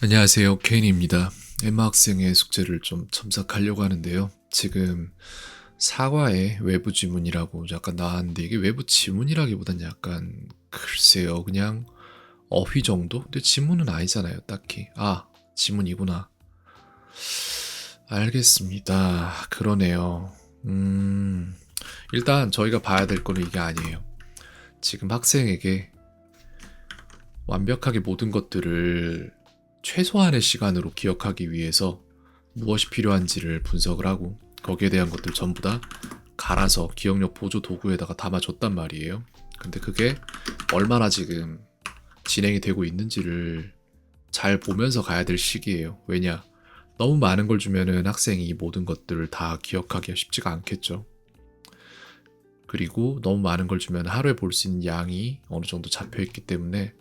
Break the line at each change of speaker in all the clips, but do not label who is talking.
안녕하세요. 케인입니다. 엠마 학생의 숙제를 좀 첨삭하려고 하는데요. 지금 사과의 외부 지문이라고 약간 나왔는데 이게 외부 지문이라기보단 약간 글쎄요. 그냥 어휘 정도? 근데 지문은 아니잖아요. 딱히. 아, 지문이구나. 알겠습니다. 그러네요. 음, 일단 저희가 봐야 될 거는 이게 아니에요. 지금 학생에게 완벽하게 모든 것들을 최소한의 시간으로 기억하기 위해서 무엇이 필요한지를 분석을 하고 거기에 대한 것들 전부 다 갈아서 기억력 보조 도구에다가 담아줬단 말이에요. 근데 그게 얼마나 지금 진행이 되고 있는지를 잘 보면서 가야 될 시기예요. 왜냐? 너무 많은 걸 주면은 학생이 이 모든 것들을 다 기억하기가 쉽지가 않겠죠. 그리고 너무 많은 걸 주면 하루에 볼 수 있는 양이 어느 정도 잡혀 있기 때문에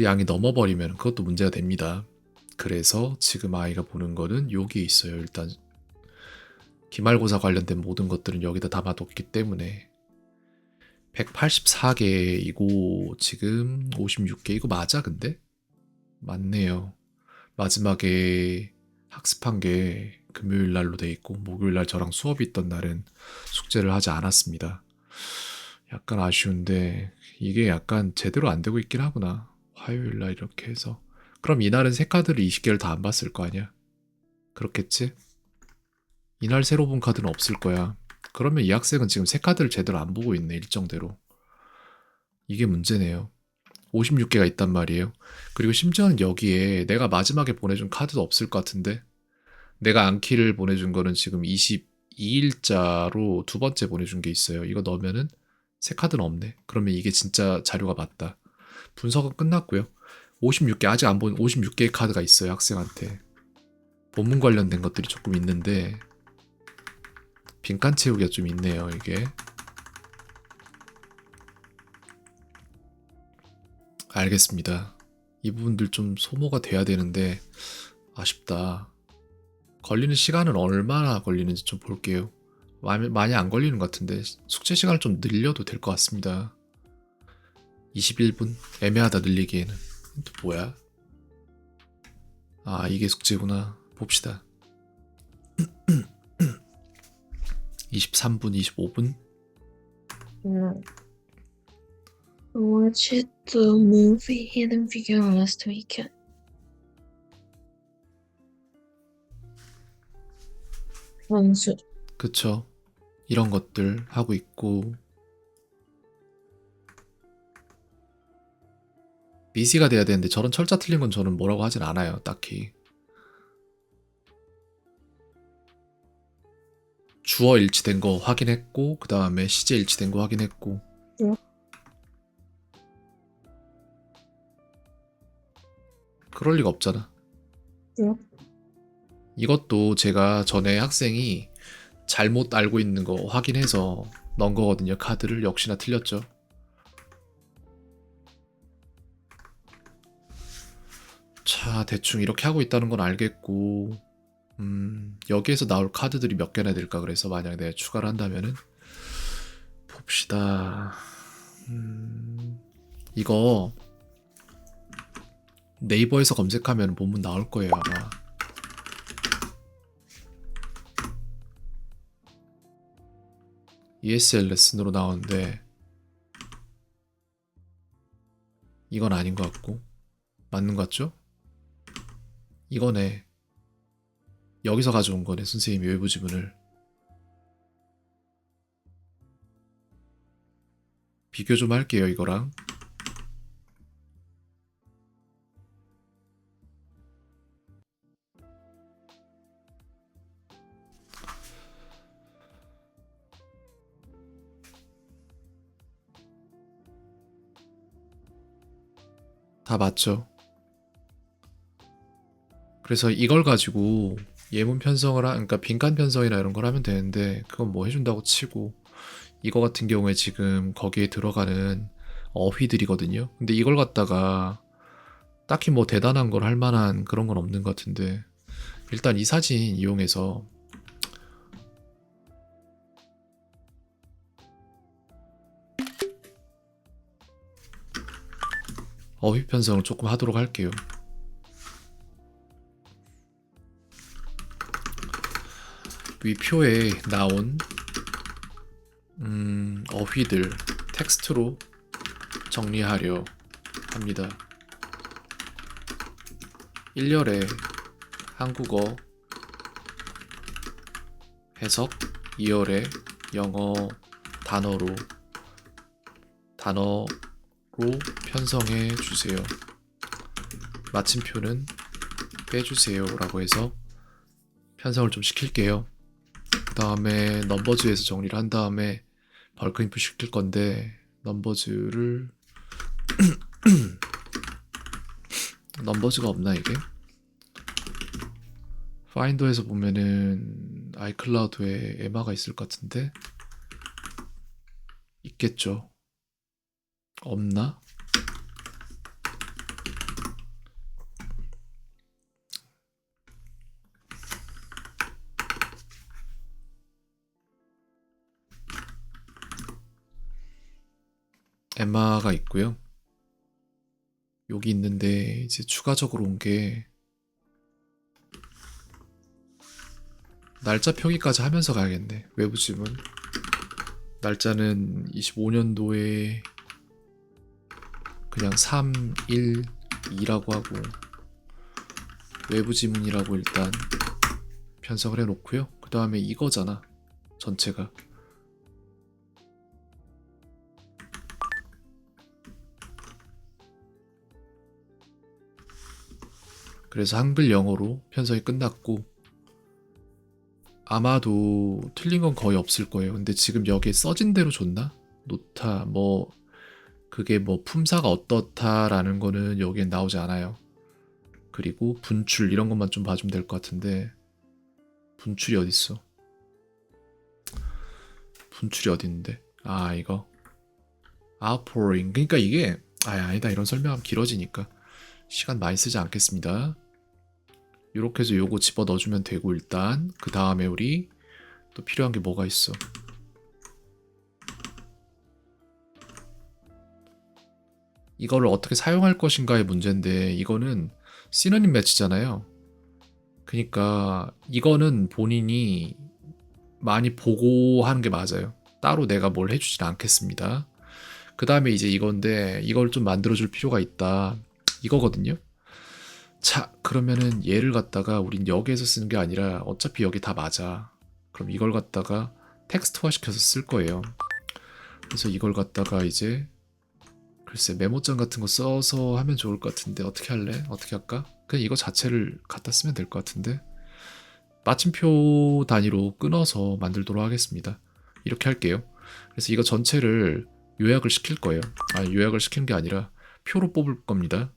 그 양이 넘어버리면 그것도 문제가 됩니다. 그래서 지금 아이가 보는 거는 여기에 있어요. 일단 기말고사 관련된 모든 것들은 여기다 담아뒀기 때문에 184개이고 지금 56개 이거 맞아 근데? 맞네요. 마지막에 학습한 게 금요일 날로 돼 있고 목요일 날 저랑 수업이 있던 날은 숙제를 하지 않았습니다. 약간 아쉬운데 이게 약간 제대로 안 되고 있긴 하구나. 화요일 날 이렇게 해서 그럼 이날은 새 카드를 20개를 다 안 봤을 거 아니야? 그렇겠지? 이날 새로 본 카드는 없을 거야. 그러면 이 학생은 지금 새 카드를 제대로 안 보고 있네, 일정대로. 이게 문제네요. 56개가 있단 말이에요. 그리고 심지어는 여기에 내가 마지막에 보내준 카드도 없을 것 같은데? 내가 안키를 보내준 거는 지금 22일자로 두 번째 보내준 게 있어요. 이거 넣으면은 새 카드는 없네. 그러면 이게 진짜 자료가 맞다. 분석은 끝났고요. 56개 아직 안 본 56개의 카드가 있어요 학생한테. 본문 관련된 것들이 조금 있는데 빈칸 채우기가 좀 있네요 이게. 알겠습니다. 이 부분들 좀 소모가 돼야 되는데 아쉽다. 걸리는 시간은 얼마나 걸리는지 좀 볼게요. 많이, 많이 안 걸리는 것 같은데 숙제 시간을 좀 늘려도 될 것 같습니다 21분 애매하다 늘리기에는 또 뭐야? 아 이게 숙제구나 봅시다 23분 25분
No. Watched the movie Hidden Figure last weekend. 원수.
그쵸 이런 것들 하고 있고 미시가 돼야 되는데 저런 철자 틀린 건 저는 뭐라고 하진 않아요 딱히. 주어 일치된 거 확인했고 그 다음에 시제 일치된 거 확인했고.
네.
그럴 리가 없잖아.
네.
이것도 제가 전에 학생이 잘못 알고 있는 거 확인해서 넣은 거거든요 카드를. 역시나 틀렸죠 자, 대충 이렇게 하고 있다는 건 알겠고, 음, 여기에서 나올 카드들이 몇 개나 될까 그래서 만약 내가 추가를 한다면은, 봅시다. 음, 이거, 네이버에서 검색하면 본문 나올 거예요, 아마. ESL 레슨으로 나오는데, 이건 아닌 것 같고, 맞는 것 같죠? 이거네. 여기서 가져온 거네, 선생님이 외부 지문을. 비교 좀 할게요, 이거랑. 다 맞죠? 그래서 이걸 가지고 예문 편성을 하, 그러니까 빈칸 편성이나 이런 걸 하면 되는데 그건 뭐 해준다고 치고 이거 같은 경우에 지금 거기에 들어가는 어휘들이거든요. 근데 이걸 갖다가 딱히 뭐 대단한 걸 할 만한 그런 건 없는 것 같은데 일단 이 사진 이용해서 어휘 편성을 조금 하도록 할게요. 위 표에 나온 음, 어휘들 텍스트로 정리하려 합니다. 1열에 한국어 해석, 2열에 영어 단어로 단어로 편성해 주세요. 마침표는 빼주세요 라고 해서 편성을 좀 시킬게요. 그 다음에 넘버즈에서 정리를 한 다음에 벌크 인풋 시킬 건데 넘버즈를 넘버즈가 없나 이게? 파인더에서 보면은 아이클라우드에 에마가 있을 것 같은데 있겠죠. 없나? 에마가 있고요. 여기 있는데 이제 추가적으로 온 게 날짜 표기까지 하면서 가야겠네. 외부 지문. 날짜는 25년도에 그냥 3, 1, 2라고 하고 외부 지문이라고 일단 편성을 해놓고요. 그 다음에 이거잖아. 전체가. 그래서 한글 영어로 편성이 끝났고 아마도 틀린 건 거의 없을 거예요. 근데 지금 여기에 써진 대로 줬나? 노타 뭐 그게 뭐 품사가 어떻다라는 거는 여기엔 나오지 않아요. 그리고 분출 이런 것만 좀 봐주면 될 것 같은데 분출이 어디 있어? 분출이 어디 있는데? 아 이거 outpouring 그러니까 이게 아 아니다 이런 설명하면 길어지니까 시간 많이 쓰지 않겠습니다. 이렇게 해서 요거 집어 넣어주면 되고 일단 그 다음에 우리 또 필요한 게 뭐가 있어? 이거를 어떻게 사용할 것인가의 문제인데 이거는 시너님 매치잖아요. 그러니까 이거는 본인이 많이 보고 하는 게 맞아요. 따로 내가 뭘 해주진 않겠습니다. 그 다음에 이제 이건데 이걸 좀 만들어줄 필요가 있다. 이거거든요. 자, 그러면은 얘를 갖다가 우린 여기에서 쓰는 게 아니라 어차피 여기 다 맞아. 그럼 이걸 갖다가 텍스트화 시켜서 쓸 거예요. 그래서 이걸 갖다가 이제 글쎄 메모장 같은 거 써서 하면 좋을 것 같은데 어떻게 할래? 어떻게 할까? 그냥 이거 자체를 갖다 쓰면 될 것 같은데 마침표 단위로 끊어서 만들도록 하겠습니다. 이렇게 할게요. 그래서 이거 전체를 요약을 시킬 거예요. 아 요약을 시키는 게 아니라 표로 뽑을 겁니다.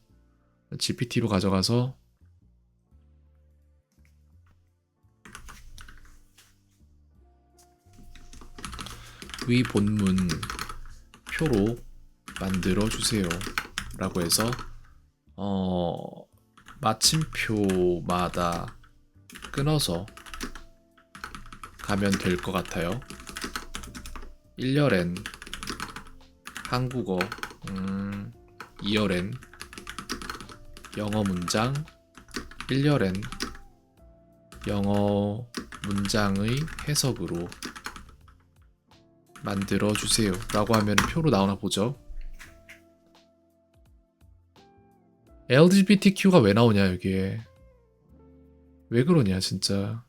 GPT로 가져가서 위 본문 표로 만들어 주세요. 라고 해서 어 마침표마다 끊어서 가면 될 것 같아요. 1열엔 한국어, 음, 2열엔 영어 문장 1열엔 영어 문장의 해석으로 만들어 주세요. 라고 하면 표로 나오나 보죠. LGBTQ가 왜 나오냐 여기에. 왜 그러냐 진짜.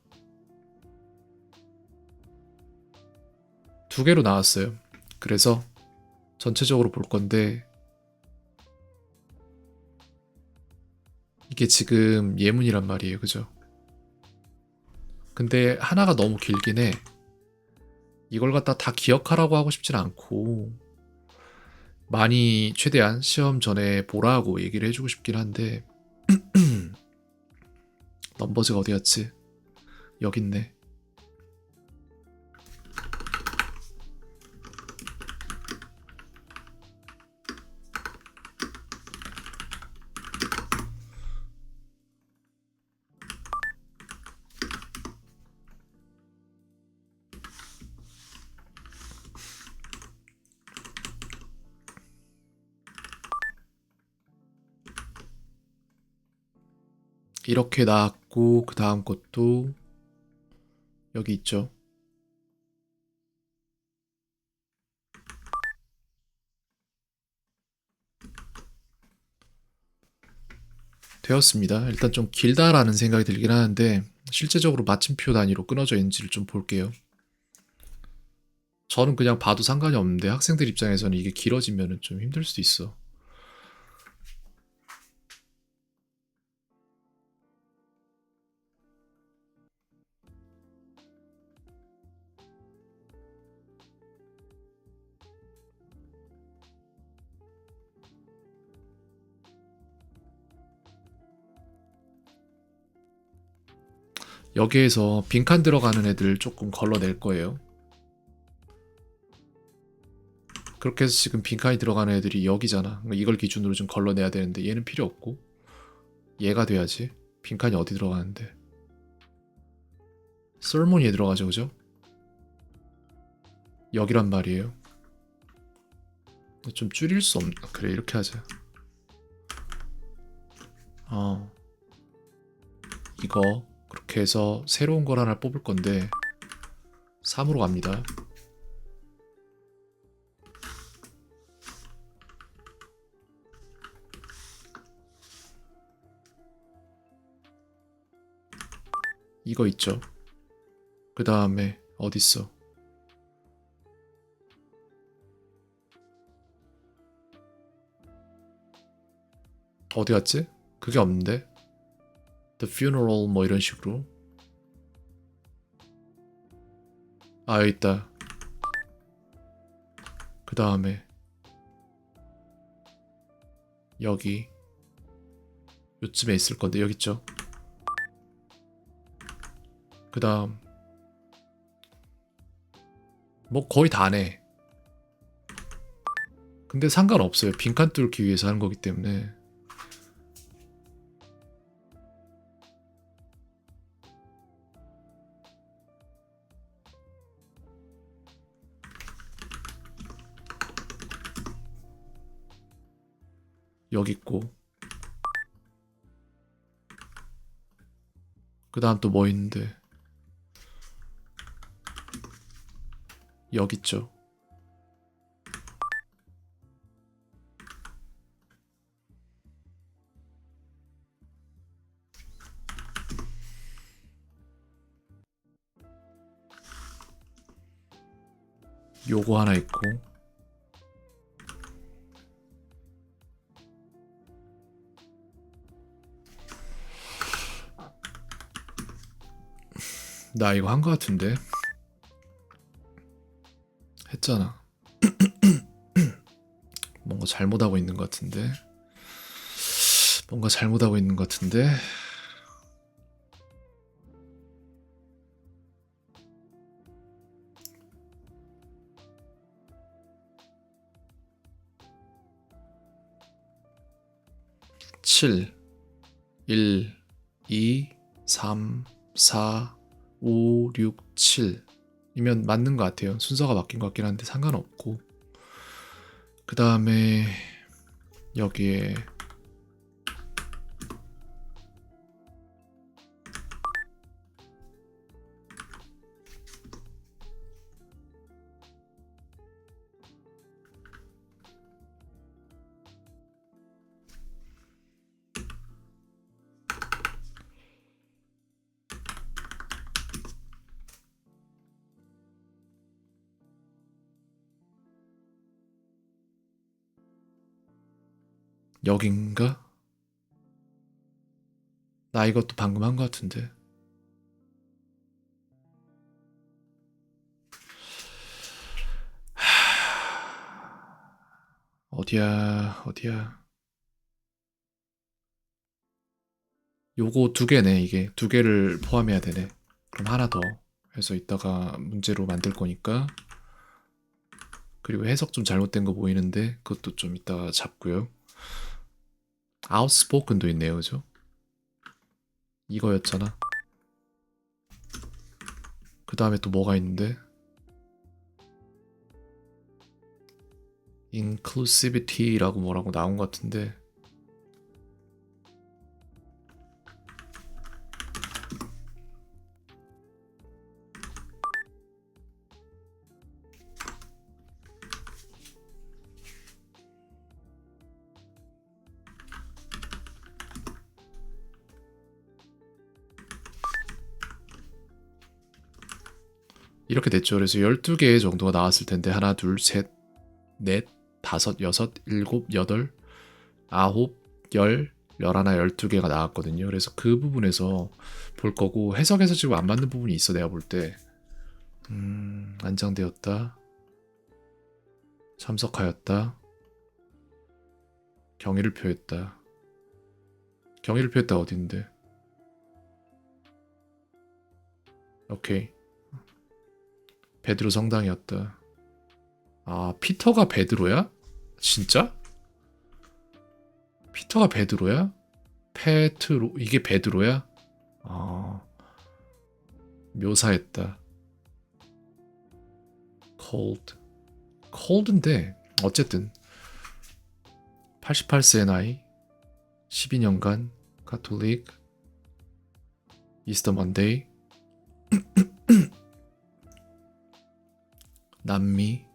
두 개로 나왔어요. 그래서 전체적으로 볼 건데 이게 지금 예문이란 말이에요. 그죠? 근데 하나가 너무 길긴 해. 이걸 갖다 다 기억하라고 하고 싶진 않고 많이 최대한 시험 전에 보라고 얘기를 해주고 싶긴 한데 넘버즈가 어디였지? 여기 있네. 이렇게 나왔고 그 다음 것도 여기 있죠. 되었습니다. 일단 좀 길다라는 생각이 들긴 하는데 실제적으로 마침표 단위로 끊어져 있는지를 좀 볼게요. 저는 그냥 봐도 상관이 없는데 학생들 입장에서는 이게 길어지면 좀 힘들 수도 있어. 여기에서 빈칸 들어가는 애들 조금 걸러낼 거예요. 그렇게 해서 지금 빈칸이 들어가는 애들이 여기잖아. 그러니까 이걸 기준으로 좀 걸러내야 되는데 얘는 필요 없고 얘가 돼야지. 빈칸이 어디 들어가는데? 설모니에 들어가죠, 그죠? 여기란 말이에요. 좀 줄일 수 없... 그래 이렇게 하자. 어 이거 그렇게 해서 새로운 걸 하나 뽑을 건데 3으로 갑니다. 이거 있죠. 그 다음에 어딨어? 어디 갔지? 그게 없는데? The funeral 뭐 이런 식으로. 아 여기 있다. 그 다음에 여기 요쯤에 있을 건데 여기 있죠? 그 다음 뭐 거의 다네. 근데 상관없어요. 빈칸 뚫기 위해서 하는 거기 때문에 여기 있고. 그 다음 또 뭐 있는데? 여기 있죠. 요거 하나 있고 나 이거 한 거 같은데. 했잖아. 뭔가 잘못하고 있는 것 같은데. 뭔가 잘못하고 있는 것 같은데. 칠, 일, 이, 삼, 사, 5, 6, 7이면 맞는 것 같아요. 순서가 바뀐 것 같긴 한데 상관없고 그 다음에 여기에 여긴가? 나 이것도 방금 한 것 같은데. 하... 어디야, 어디야. 요거 두 개네, 이게. 두 개를 포함해야 되네. 그럼 하나 더 해서 이따가 문제로 만들 거니까. 그리고 해석 좀 잘못된 거 보이는데, 그것도 좀 이따가 잡고요. 아웃스포큰도 있네요, 그죠? 이거였잖아. 그 다음에 또 뭐가 있는데? inclusivity라고 뭐라고 나온 것 같은데 이렇게 됐죠. 그래서 12개 정도가 나왔을 텐데 하나, 둘, 셋, 넷, 다섯, 여섯, 일곱, 여덟, 아홉, 열, 열하나, 열두 개가 나왔거든요. 그래서 그 부분에서 볼 거고 해석에서 지금 안 맞는 부분이 있어 내가 볼 때. 음, 안장되었다. 참석하였다. 경의를 표했다. 경의를 표했다 어딘데? 오케이. 베드로 성당이었다. 아, 피터가 베드로야? 진짜? 피터가 베드로야? 페트로 이게 베드로야? 아. 묘사했다. cold. cold인데 어쨌든 88세의 나이 12년간 가톨릭 이스터 먼데이 남미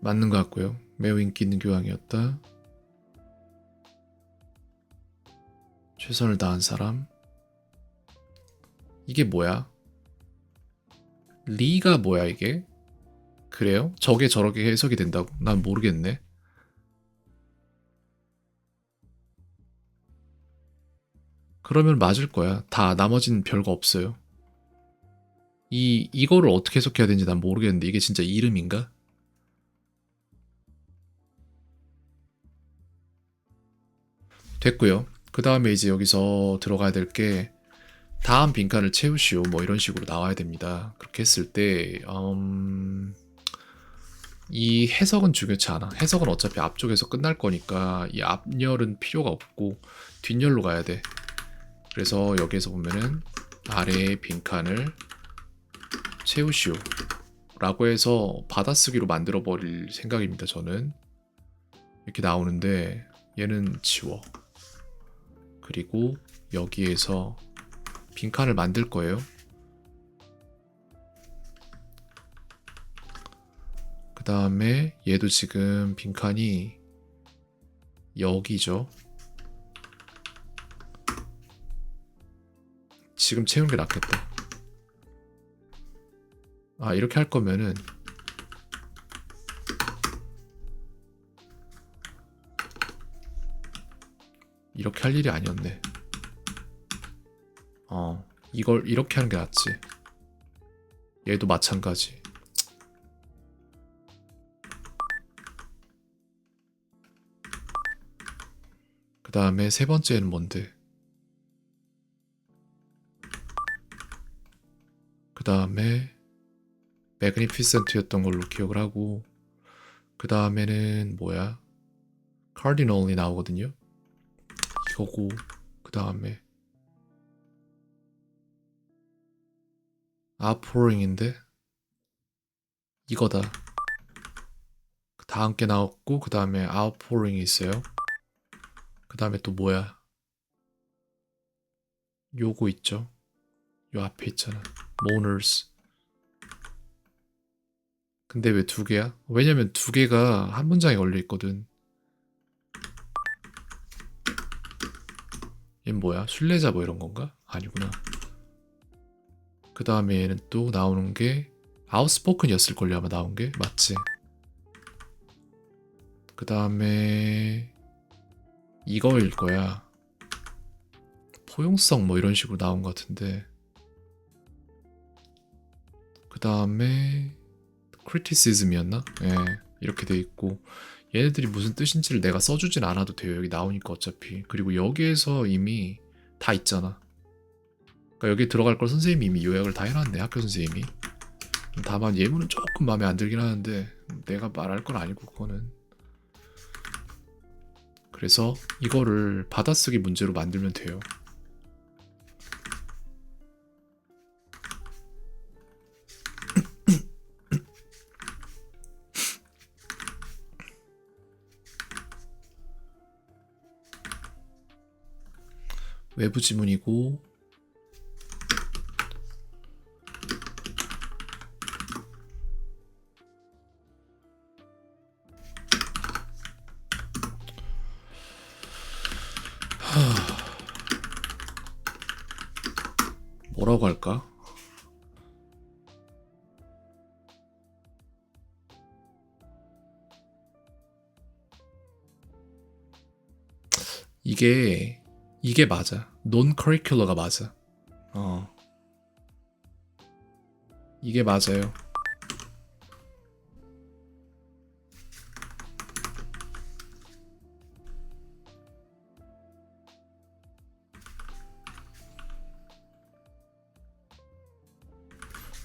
맞는 것 같고요. 매우 인기 있는 교황이었다. 최선을 다한 사람. 이게 뭐야? 리가 뭐야 이게? 그래요? 저게 저렇게 해석이 된다고? 난 모르겠네. 그러면 맞을 거야. 다 나머진 별거 없어요. 이 이거를 어떻게 해석해야 되는지 난 모르겠는데 이게 진짜 이름인가? 됐고요. 그 다음에 이제 여기서 들어가야 될 게 다음 빈칸을 채우시오 뭐 이런 식으로 나와야 됩니다. 그렇게 했을 때 음, 이 해석은 중요치 않아. 해석은 어차피 앞쪽에서 끝날 거니까 이 앞열은 필요가 없고 뒷열로 가야 돼. 그래서 여기에서 보면은 아래의 빈칸을 채우시오 라고 해서 받아쓰기로 만들어 버릴 생각입니다. 저는 이렇게 나오는데 얘는 지워. 그리고 여기에서 빈칸을 만들 거예요. 그 다음에 얘도 지금 빈칸이 여기죠. 지금 채우는 게 낫겠다. 아, 이렇게 할 거면은 이렇게 할 일이 아니었네. 어, 이걸 이렇게 하는 게 낫지. 얘도 마찬가지. 그 다음에 세 번째는 뭔데? 다음에 매그니피센트였던 걸로 기억을 하고 그 다음에는 뭐야? 카디널이 나오거든요. 이거고 그 다음에 아포링인데 이거다. 그 다음 게 나왔고 그 다음에 아웃포링이 있어요. 그 다음에 또 뭐야? 요거 있죠? 요 앞에 있잖아. mourners. 근데 왜 두 개야? 왜냐면 두 개가 한 문장에 걸려 있거든. 얘는 뭐야? 순례자 뭐 이런 건가? 아니구나. 그 다음에 얘는 또 나오는 게 아웃스포큰이었을걸요 아마 나온 게 맞지? 그 다음에 이거일 거야. 포용성 뭐 이런 식으로 나온 것 같은데 그 다음에 크리티시즘이었나? 예 이렇게 돼 있고 얘네들이 무슨 뜻인지를 내가 써주진 않아도 돼요. 여기 나오니까 어차피. 그리고 여기에서 이미 다 있잖아. 그러니까 여기 들어갈 걸 선생님이 이미 요약을 다 해놨네 학교 선생님이. 다만 예문은 조금 마음에 안 들긴 하는데 내가 말할 건 아니고 그거는. 그래서 이거를 받아쓰기 문제로 만들면 돼요 외부 지문이고 뭐라고 할까? 이게 이게 맞아. 논 커리큘러가 맞아. 어. 이게 맞아요.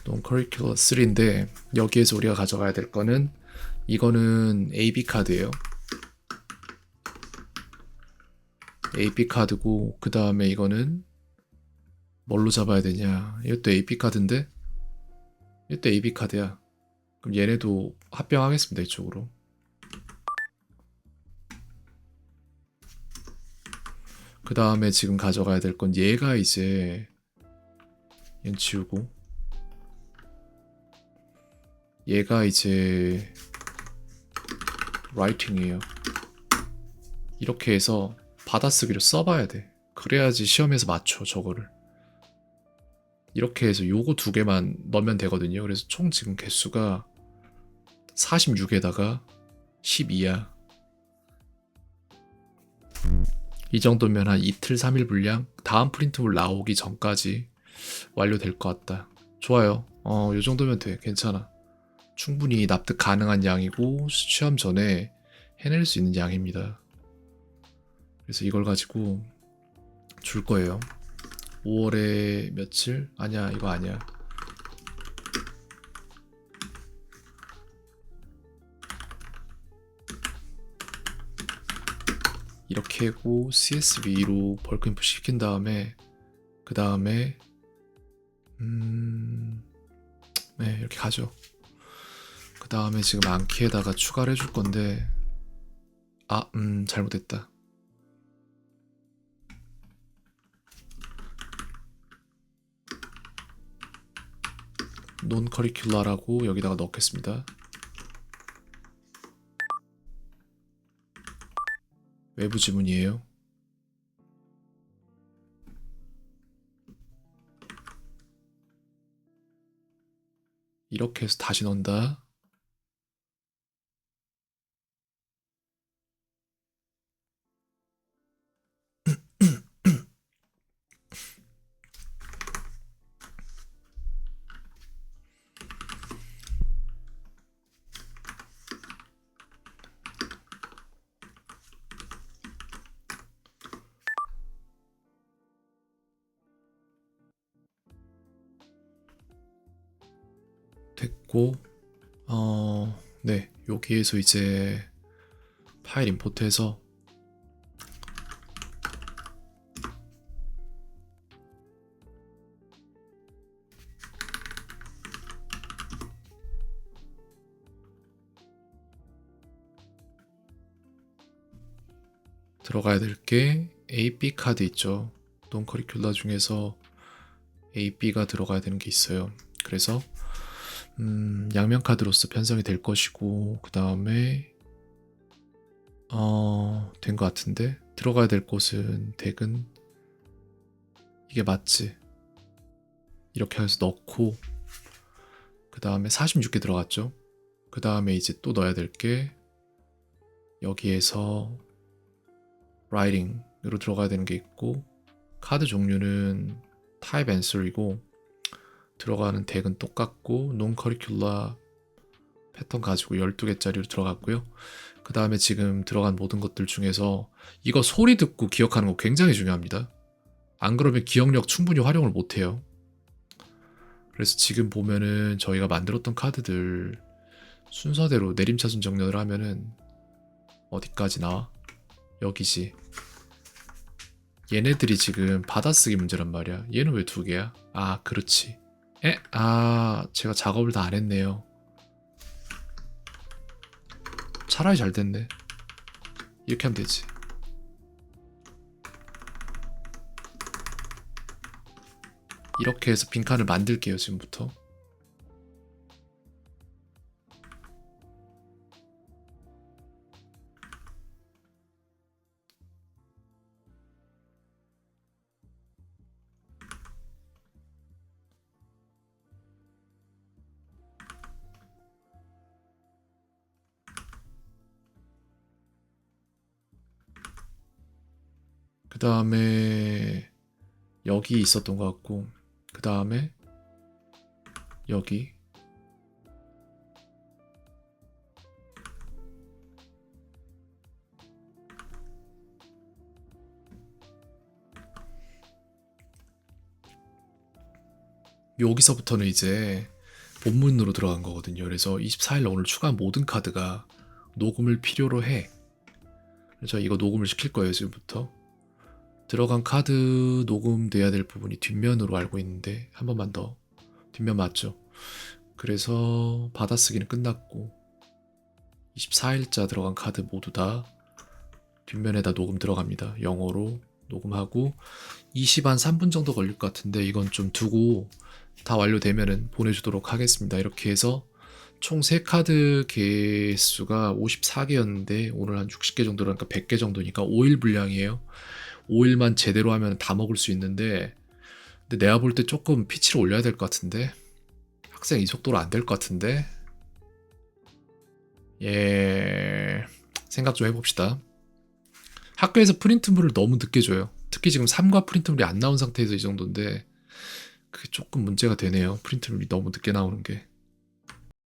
논 커리큘러 3인데 여기에서 우리가 가져가야 될 거는 이거는 AB 카드예요. AP 카드고 그 다음에 이거는 뭘로 잡아야 되냐? 이것도 AP 카드인데? 이것도 AB 카드야. 그럼 얘네도 합병하겠습니다 이쪽으로. 그 다음에 지금 가져가야 될 건 얘가 이제 얘는 지우고 얘가 이제 라이팅이에요. 이렇게 해서 받아쓰기로 써봐야 돼. 그래야지 시험에서 맞춰 저거를. 이렇게 해서 요거 두 개만 넣으면 되거든요. 그래서 총 지금 개수가 46에다가 12야. 이 정도면 한 이틀 3일 분량 다음 프린트물 나오기 전까지 완료될 것 같다. 좋아요. 어, 요 정도면 돼. 괜찮아. 충분히 납득 가능한 양이고 시험 전에 해낼 수 있는 양입니다. 그래서 이걸 가지고 줄 거예요. 5월에 며칠? 아니야, 이거 아니야. 이렇게 하고 CSV로 벌크 인풋 시킨 다음에 그 다음에 음... 네 이렇게 가죠. 그 다음에 지금 안키에다가 추가를 해줄 건데 아, 음, 잘못했다. 논 커리큘라라고 여기다가 넣겠습니다. 외부 지문이에요. 이렇게 해서 다시 넣는다. 여기에서 이제 파일 임포트해서 들어가야 될 게 AP 카드 있죠. 논 커리큘러 중에서 AP가 들어가야 되는 게 있어요. 그래서 음, 양면 카드로서 편성이 될 것이고 그 다음에 어, 된 것 같은데 들어가야 될 곳은 덱은 이게 맞지? 이렇게 해서 넣고 그 다음에 46개 들어갔죠? 그 다음에 이제 또 넣어야 될 게 여기에서 라이팅으로 들어가야 되는 게 있고 카드 종류는 타입 앤서이고 들어가는 덱은 똑같고 논 커리큘라 패턴 가지고 12개짜리로 들어갔고요. 그 다음에 지금 들어간 모든 것들 중에서 이거 소리 듣고 기억하는 거 굉장히 중요합니다. 안 그러면 기억력 충분히 활용을 못해요. 그래서 지금 보면은 저희가 만들었던 카드들 순서대로 내림차순 정렬을 하면은 어디까지 나와? 여기지. 얘네들이 지금 받아쓰기 문제란 말이야. 얘는 왜 두 개야? 아, 그렇지. 에? 아, 제가 작업을 다 안 했네요. 차라리 잘 됐네. 이렇게 하면 되지. 이렇게 해서 빈칸을 만들게요, 지금부터. 다음에 여기 있었던 것 같고 그 다음에 여기 여기서부터는 이제 본문으로 들어간 거거든요. 그래서 24일 오늘 추가한 모든 카드가 녹음을 필요로 해. 그래서 이거 녹음을 시킬 거예요, 지금부터. 들어간 카드 녹음돼야 될 부분이 뒷면으로 알고 있는데 한 번만 더 뒷면 맞죠? 그래서 받아쓰기는 끝났고 24일자 들어간 카드 모두 다 뒷면에다 녹음 들어갑니다. 영어로 녹음하고 20한 3분 정도 걸릴 것 같은데 이건 좀 두고 다 완료되면은 보내주도록 하겠습니다. 이렇게 해서 총 3카드 개수가 54개였는데 오늘 한 60개 정도라니까 100개 정도니까 5일 분량이에요. 5일만 제대로 하면 다 먹을 수 있는데 근데 내가 볼 때 조금 피치를 올려야 될 것 같은데 학생 이 속도로 안 될 것 같은데 예 생각 좀 해봅시다. 학교에서 프린트물을 너무 늦게 줘요. 특히 지금 3과 프린트물이 안 나온 상태에서 이 정도인데 그게 조금 문제가 되네요. 프린트물이 너무 늦게 나오는 게.